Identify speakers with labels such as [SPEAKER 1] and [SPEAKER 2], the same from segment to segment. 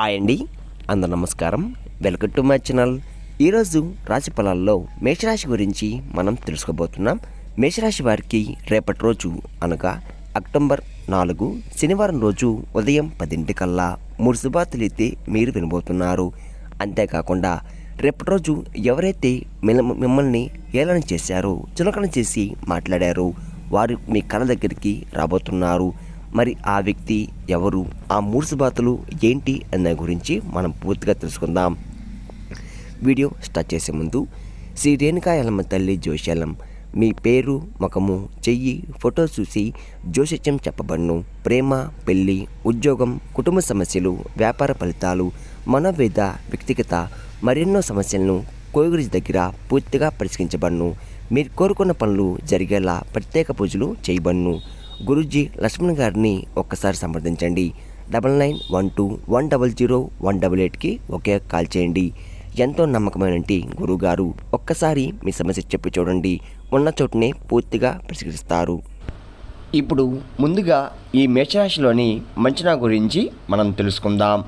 [SPEAKER 1] Hi అండి. అందరు నమస్కారం. Welcome to my channel. ఈరోజు రాశి ఫలాల్లో మేషరాశి గురించి మనం తెలుసుకోబోతున్నాం. మేషరాశి వారికి రేపటి రోజు అనగా అక్టోబర్ నాలుగు శనివారం రోజు ఉదయం పదింటికల్లా మూడు శుభార్తలు అయితే మీరు వినబోతున్నారు. అంతేకాకుండా రేపటి రోజు ఎవరైతే మిమ్మ- మిమ్మల్ని ఏలన చేశారో చులకన చేసి మాట్లాడారో వారు మీ కళ దగ్గరికి రాబోతున్నారు. మరి ఆ వ్యక్తి ఎవరు? ఆ మూడు ఏంటి అన్న గురించి మనం పూర్తిగా తెలుసుకుందాం. వీడియో స్టార్ట్ చేసే ముందు శ్రీ రేణుకా ఎల్లమ్మ తల్లి జోషాలం మీ పేరు ముఖము చెయ్యి ఫోటో చూసి జోషిత్యం చెప్పబడును. ప్రేమ పెళ్ళి ఉద్యోగం కుటుంబ సమస్యలు వ్యాపార ఫలితాలు మనోవేద వ్యక్తిగత మరెన్నో సమస్యలను కోయగురి దగ్గర పూర్తిగా పరిష్కరించబడును. మీరు కోరుకున్న పనులు జరిగేలా ప్రత్యేక పూజలు చేయబడును. గురుజీ లక్ష్మణ్ గారిని ఒక్కసారి సంప్రదించండి. Double nine one two one double zero one double ఎయిట్కి ఒకే కాల్ చేయండి. ఎంతో నమ్మకమైనటి గురుగారు ఒక్కసారి మీ సమస్య చెప్పి చూడండి. ఉన్న చోటునే పూర్తిగా పరిష్కరిస్తారు.
[SPEAKER 2] ఇప్పుడు ముందుగా ఈ మేషరాశిలోని మంచనా గురించి మనం తెలుసుకుందాం.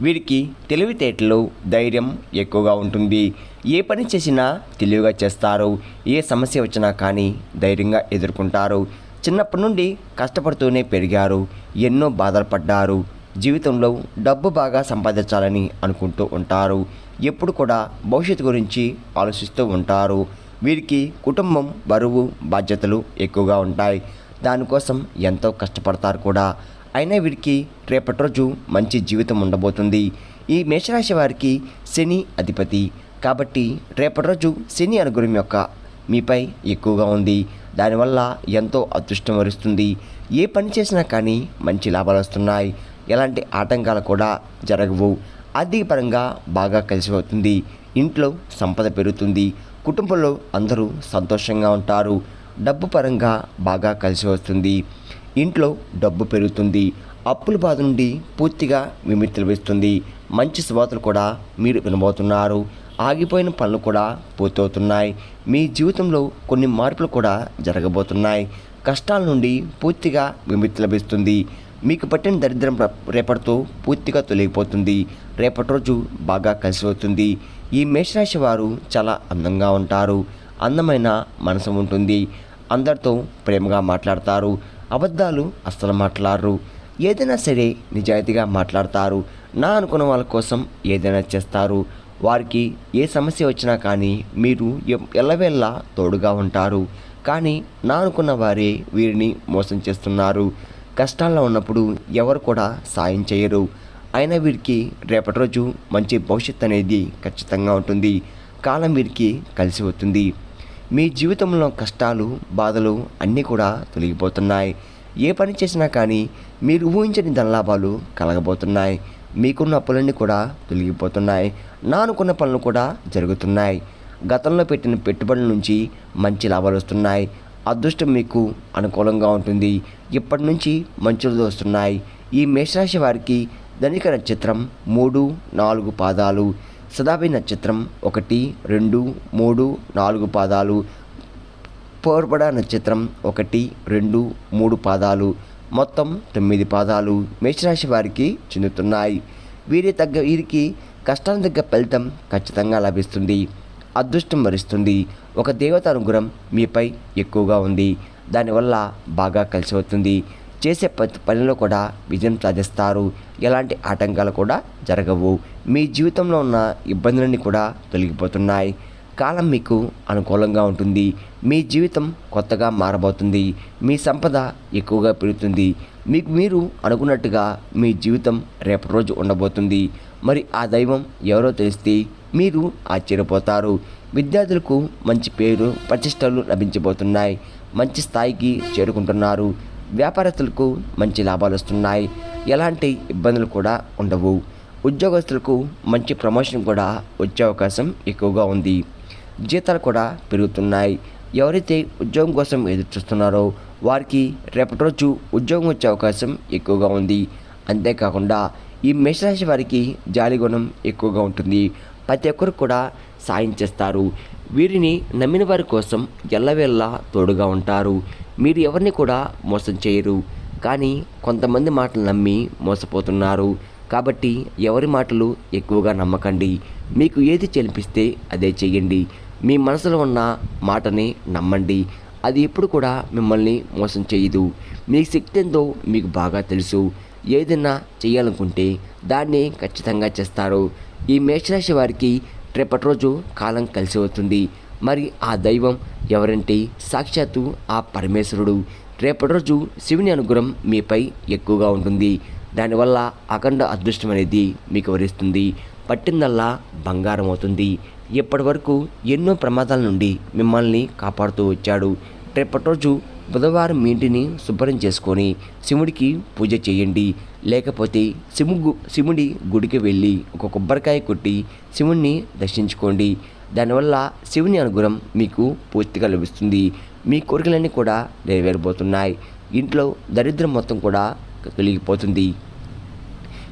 [SPEAKER 2] వీరికి తెలివితేటలు ధైర్యం ఎక్కువగా ఉంటుంది. ఏ పని చేసినా తెలివిగా చేస్తారు. ఏ సమస్య వచ్చినా కానీ ధైర్యంగా ఎదుర్కొంటారు. చిన్నప్పటి నుండి కష్టపడుతూనే పెరిగారు. ఎన్నో బాధలు పడ్డారు. జీవితంలో డబ్బు బాగా సంపాదించాలని అనుకుంటూ ఉంటారు. ఎప్పుడు కూడా భవిష్యత్తు గురించి ఆలోచిస్తూ ఉంటారు. వీరికి కుటుంబం బరువు బాధ్యతలు ఎక్కువగా ఉంటాయి. దానికోసం ఎంతో కష్టపడతారు కూడా. అయినా వీరికి రేపటి రోజు మంచి జీవితం ఉండబోతుంది. ఈ మేషరాశి వారికి శని అధిపతి. కాబట్టి రేపటి రోజు శని అనుగ్రహం యొక్క మీపై ఎక్కువగా ఉంది. దానివల్ల ఎంతో అదృష్టం వరుస్తుంది. ఏ పని చేసినా కానీ మంచి లాభాలు వస్తున్నాయి. ఎలాంటి ఆటంకాలు కూడా జరగవు. ఆర్థికపరంగా బాగా కలిసి అవుతుంది ఇంట్లో సంపద పెరుగుతుంది. కుటుంబంలో అందరూ సంతోషంగా ఉంటారు. డబ్బు పరంగా బాగా కలిసి వస్తుంది ఇంట్లో డబ్బు పెరుగుతుంది. అప్పుల బాధ నుండి పూర్తిగా విముక్తి లభిస్తుంది. మంచి శుభార్తలు కూడా మీరు వినబోతున్నారు. ఆగిపోయిన పనులు కూడా పూర్తవుతున్నాయి. మీ జీవితంలో కొన్ని మార్పులు కూడా జరగబోతున్నాయి. కష్టాల నుండి పూర్తిగా విముక్తి లభిస్తుంది. మీకు పట్టిన దరిద్రం ర- రేపటితో పూర్తిగా తొలగిపోతుంది. రేపటి రోజు బాగా కలిసి వస్తుంది ఈ మేషరాశి వారు చాలా అందంగా ఉంటారు. అందమైన మనసు ఉంటుంది. అందరితో ప్రేమగా మాట్లాడతారు. అబద్ధాలు అస్సలు మాట్లాడరు. ఏదైనా సరే నిజాయితీగా మాట్లాడతారు. నా అనుకున్న వాళ్ళ కోసం ఏదైనా చేస్తారు. వారికి ఏ సమస్య వచ్చినా కానీ మీరు ఎల్లవేళ్ళ తోడుగా ఉంటారు. కానీ నా అనుకున్న వారే వీరిని మోసం చేస్తున్నారు. కష్టాల్లో ఉన్నప్పుడు ఎవరు కూడా సాయం చేయరు. అయినా వీరికి రేపటి రోజు మంచి భవిష్యత్ అనేది ఖచ్చితంగా ఉంటుంది. కాలం వీరికి కలిసి వస్తుంది. మీ జీవితంలో కష్టాలు బాధలు అన్నీ కూడా తొలగిపోతున్నాయి. ఏ పని చేసినా కానీ మీరు ఊహించని ధనలాభాలు కలగబోతున్నాయి. మీకున్న అప్పులన్నీ కూడా తొలగిపోతున్నాయి. నా అనుకున్న పనులు కూడా జరుగుతున్నాయి. గతంలో పెట్టిన పెట్టుబడుల నుంచి మంచి లాభాలు వస్తున్నాయి. అదృష్టం మీకు అనుకూలంగా ఉంటుంది. ఇప్పటి నుంచి మంచి రోజులు వస్తున్నాయి ఈ మేషరాశి వారికి ధనిక నక్షత్రం మూడు నాలుగు పాదాలు. సదాభి నక్షత్రం ఒకటి రెండు మూడు నాలుగు పాదాలు. పోర్బడ నక్షత్రం ఒకటి రెండు మూడు పాదాలు. మొత్తం తొమ్మిది పాదాలు మేషరాశి వారికి చెందుతున్నాయి. వీరి తగ్గ వీరికి కష్టాన్ని తగ్గ ఫలితం ఖచ్చితంగా లభిస్తుంది. అదృష్టం వరిస్తుంది. ఒక దేవత అనుగ్రహం మీపై ఎక్కువగా ఉంది. దానివల్ల బాగా కలిసి అవుతుంది చేసే పనిలో కూడా విజయం సాధిస్తారు. ఎలాంటి ఆటంకాలు కూడా జరగవు. మీ జీవితంలో ఉన్న ఇబ్బందులన్నీ కూడా తొలగిపోతున్నాయి. కాలం మీకు అనుకూలంగా ఉంటుంది. మీ జీవితం కొత్తగా మారబోతుంది. మీ సంపద ఎక్కువగా పెరుగుతుంది. మీకు మీరు అనుకున్నట్టుగా మీ జీవితం రేపటి రోజు ఉండబోతుంది. మరి ఆ దైవం ఎవరో తెలిస్తే మీరు ఆశ్చర్యపోతారు. విద్యార్థులకు మంచి పేరు ప్రతిష్టలు లభించబోతున్నాయి. మంచి స్థాయికి చేరుకుంటున్నారు. వ్యాపారస్తులకు మంచి లాభాలు వస్తున్నాయి. ఎలాంటి ఇబ్బందులు కూడా ఉండవు. ఉద్యోగస్తులకు మంచి ప్రమోషన్ కూడా వచ్చే అవకాశం ఎక్కువగా ఉంది. జీతాలు కూడా పెరుగుతున్నాయి. ఎవరైతే ఉద్యోగం కోసం ఎదురు చూస్తున్నారో వారికి రేపటి రోజు ఉద్యోగం వచ్చే అవకాశం ఎక్కువగా ఉంది. అంతేకాకుండా ఈ మేషరాశి వారికి జాలి గుణం ఎక్కువగా ఉంటుంది. ప్రతి ఒక్కరు కూడా సాయం చేస్తారు. వీరిని నమ్మిన వారి కోసం ఎల్లవేళ్ళ తోడుగా ఉంటారు. మీరు ఎవరిని కూడా మోసం చేయరు. కానీ కొంతమంది మాటలు నమ్మి మోసపోతున్నారు.
[SPEAKER 1] కాబట్టి ఎవరి మాటలు ఎక్కువగా నమ్మకండి. మీకు ఏది చెలిపిస్తే అదే చేయండి. మీ మనసులో ఉన్న మాటని నమ్మండి. అది ఎప్పుడు కూడా మిమ్మల్ని మోసం చేయదు. మీ శక్తి ఎంతో మీకు బాగా తెలుసు. ఏదైనా చేయాలనుకుంటే దాన్ని ఖచ్చితంగా చేస్తారు. ఈ మేషరాశి వారికి రేపటి రోజు కాలం కలిసి వస్తుంది. మరి ఆ దైవం ఎవరంటే సాక్షాత్తు ఆ పరమేశ్వరుడు. రేపటి రోజు శివుని అనుగ్రహం మీపై ఎక్కువగా ఉంటుంది. దానివల్ల అఖండ అదృష్టం అనేది మీకు వరిస్తుంది. పట్టిందల్లా బంగారం అవుతుంది. ఇప్పటి వరకు ఎన్నో ప్రమాదాల నుండి మిమ్మల్ని కాపాడుతూ వచ్చాడు. రేపటి రోజు బుధవారం మీ ఇంటిని శుభ్రం చేసుకొని శివుడికి పూజ చేయండి. లేకపోతే శివు గు- శివుడి గుడికి వెళ్ళి ఒక కొబ్బరికాయ కొట్టి శివుణ్ణి దర్శించుకోండి. దానివల్ల శివుని అనుగ్రహం మీకు పూర్తిగా లభిస్తుంది. మీ కోరికలన్నీ కూడా నెరవేరబోతున్నాయి. ఇంట్లో దరిద్రం మొత్తం కూడా తొలగిపోతుంది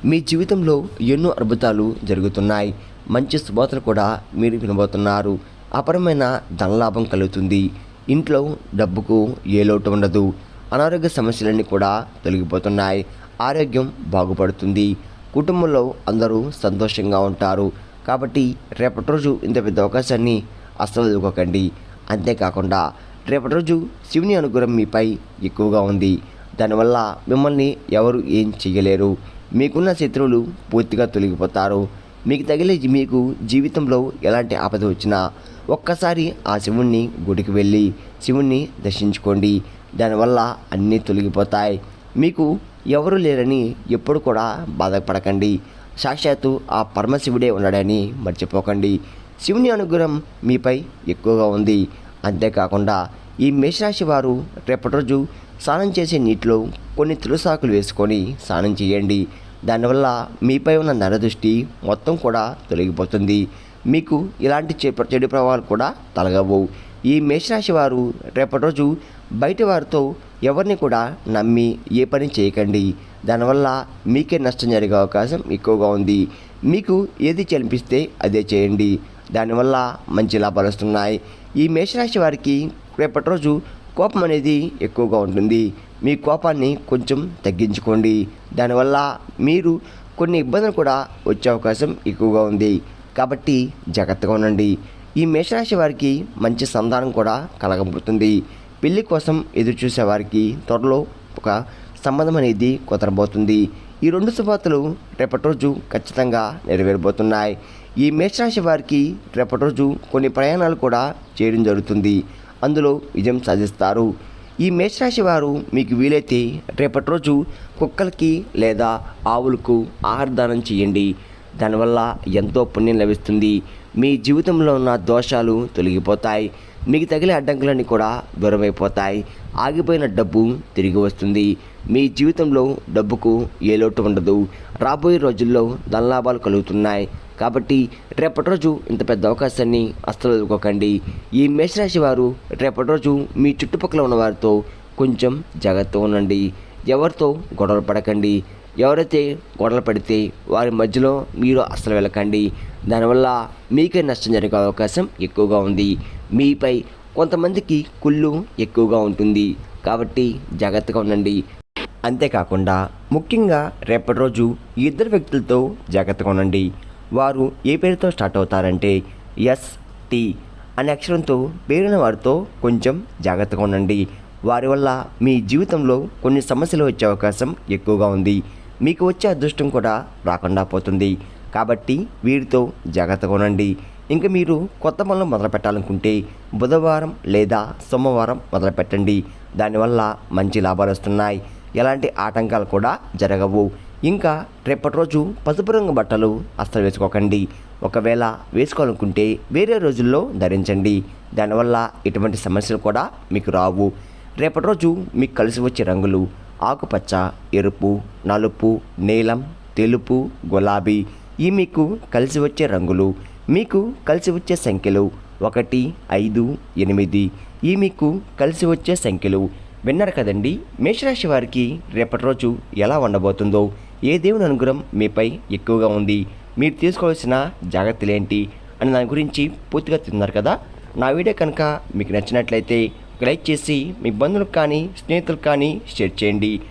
[SPEAKER 1] మీ జీవితంలో ఎన్నో అద్భుతాలు జరుగుతున్నాయి. మంచి శుభార్తలు కూడా మీరు వినబోతున్నారు. అపరమైన ధనలాభం కలుగుతుంది. ఇంట్లో డబ్బుకు ఏ లోటు ఉండదు. అనారోగ్య సమస్యలన్నీ కూడా తొలగిపోతున్నాయి. ఆరోగ్యం బాగుపడుతుంది. కుటుంబంలో అందరూ సంతోషంగా ఉంటారు. కాబట్టి రేపటి రోజు ఇంత పెద్ద అవకాశాన్ని అస్సలు వదులుకోకండి అంతేకాకుండా రేపటి రోజు శివుని అనుగ్రహం మీపై ఎక్కువగా ఉంది. దానివల్ల మిమ్మల్ని ఎవరు ఏం చేయలేరు మీకున్న శత్రువులు పూర్తిగా తొలగిపోతారు. మీకు తగిలే మీకు జీవితంలో ఎలాంటి ఆపద వచ్చినా ఒక్కసారి ఆ శివుణ్ణి గుడికి వెళ్ళి శివుణ్ణి దర్శించుకోండి. దానివల్ల అన్నీ తొలగిపోతాయి. మీకు ఎవరు లేరని ఎప్పుడు కూడా బాధపడకండి. సాక్షాత్తు ఆ పరమశివుడే ఉన్నాడని మర్చిపోకండి. శివుని అనుగ్రహం మీపై ఎక్కువగా ఉంది. అంతేకాకుండా ఈ మేషరాశి వారు రేపటి రోజు స్నానం చేసే నీటిలో కొన్ని తులసాకులు వేసుకొని స్నానం చేయండి. దానివల్ల మీపై ఉన్న నరదృష్టి మొత్తం కూడా తొలగిపోతుంది. మీకు ఇలాంటి చెడు ప్రభావాలు కూడా తొలగవు ఈ మేషరాశి వారు రేపటి రోజు బయట వారితో ఎవరిని కూడా నమ్మి ఏ పని చేయకండి. దానివల్ల మీకే నష్టం జరిగే అవకాశం ఎక్కువగా ఉంది. మీకు ఏది చనిపిస్తే అదే చేయండి. దానివల్ల మంచి లాభాలు వస్తున్నాయి. ఈ మేషరాశి వారికి రేపటి రోజు కోపం అనేది ఎక్కువగా ఉంటుంది. మీ కోపాన్ని కొంచెం తగ్గించుకోండి. దానివల్ల మీరు కొన్ని ఇబ్బందులు కూడా వచ్చే అవకాశం ఎక్కువగా ఉంది. కాబట్టి జాగ్రత్తగా ఉండండి. ఈ మేషరాశి వారికి మంచి సంతానం కూడా కలగబోతుంది. పెళ్ళి కోసం ఎదురు చూసే వారికి త్వరలో ఒక సంబంధం అనేది కుదరబోతుంది. ఈ రెండు శుభార్తలు రేపటి రోజు ఖచ్చితంగా నెరవేరబోతున్నాయి. ఈ మేషరాశి వారికి రేపటి రోజు కొన్ని ప్రయాణాలు కూడా చేయడం జరుగుతుంది. అందులో విజయం సాధిస్తారు. ఈ మేషరాశి వారు మీకు వీలైతే రేపటి రోజు కుక్కలకి లేదా ఆవులకు ఆహారదానం చేయండి. దానివల్ల ఎంతో పుణ్యం లభిస్తుంది. మీ జీవితంలో ఉన్న దోషాలు తొలగిపోతాయి. మీకు తగిలే అడ్డంకులన్నీ కూడా దూరమైపోతాయి. ఆగిపోయిన డబ్బు తిరిగి వస్తుంది. మీ జీవితంలో డబ్బుకు ఏ లోటు ఉండదు. రాబోయే రోజుల్లో ధనలాభాలు కలుగుతున్నాయి. కాబట్టి రేపటి రోజు ఇంత పెద్ద అవకాశాన్ని అస్సలు వదులుకోకండి ఈ మేషరాశి వారు రేపటి రోజు మీ చుట్టుపక్కల ఉన్న వారితో కొంచెం జాగ్రత్తగా ఉండండి. ఎవరితో గొడవలు పడకండి. ఎవరైతే గొడవలు పడితే వారి మధ్యలో మీరు అస్సలు వెళ్ళకండి. దానివల్ల మీకే నష్టం జరిగే అవకాశం ఎక్కువగా ఉంది. మీపై కొంతమందికి కుళ్ళు ఎక్కువగా ఉంటుంది. కాబట్టి జాగ్రత్తగా ఉండండి. అంతేకాకుండా ముఖ్యంగా రేపటి రోజు ఇద్దరు వ్యక్తులతో జాగ్రత్తగా ఉండండి. వారు ఏ పేరుతో స్టార్ట్ అవుతారంటే ఎస్ టి అనే అక్షరంతో పేరున్న వారితో కొంచెం జాగ్రత్తగా ఉండండి. వారి వల్ల మీ జీవితంలో కొన్ని సమస్యలు వచ్చే అవకాశం ఎక్కువగా ఉంది. మీకు వచ్చే అదృష్టం కూడా రాకుండా పోతుంది. కాబట్టి వీరితో జాగ్రత్తగా ఉండండి. ఇంకా మీరు కొత్త పనులు మొదలు పెట్టాలనుకుంటే బుధవారం లేదా సోమవారం మొదలు పెట్టండి దానివల్ల మంచి లాభాలు వస్తున్నాయి. ఎలాంటి ఆటంకాలు కూడా జరగవు. ఇంకా రేపటి రోజు పసుపు రంగు బట్టలు అస్సలు వేసుకోకండి. ఒకవేళ వేసుకోవాలనుకుంటే వేరే రోజుల్లో ధరించండి. దానివల్ల ఎటువంటి సమస్యలు కూడా మీకు రావు. రేపటి రోజు మీకు కలిసి వచ్చే రంగులు ఆకుపచ్చ ఎరుపు నలుపు నీలం తెలుపు గులాబీ ఈ మీకు కలిసి వచ్చే రంగులు మీకు కలిసి వచ్చే సంఖ్యలు ఒకటి ఐదు ఎనిమిది ఈ మీకు కలిసి వచ్చే సంఖ్యలు. విన్నారు కదండి మేషరాశి వారికి రేపటి రోజు ఎలా ఉండబోతుందో. ఏ దేవుని అనుగ్రహం మీపై ఎక్కువగా ఉంది? మీరు తీసుకోవాల్సిన జాగ్రత్తలు ఏంటి అని దాని గురించి పూర్తిగా తిన్నారు కదా? నా వీడియో కనుక మీకు నచ్చినట్లయితే లైక్ చేసి మీ బంధువులకు కానీ స్నేహితులకు కానీ షేర్ చేయండి.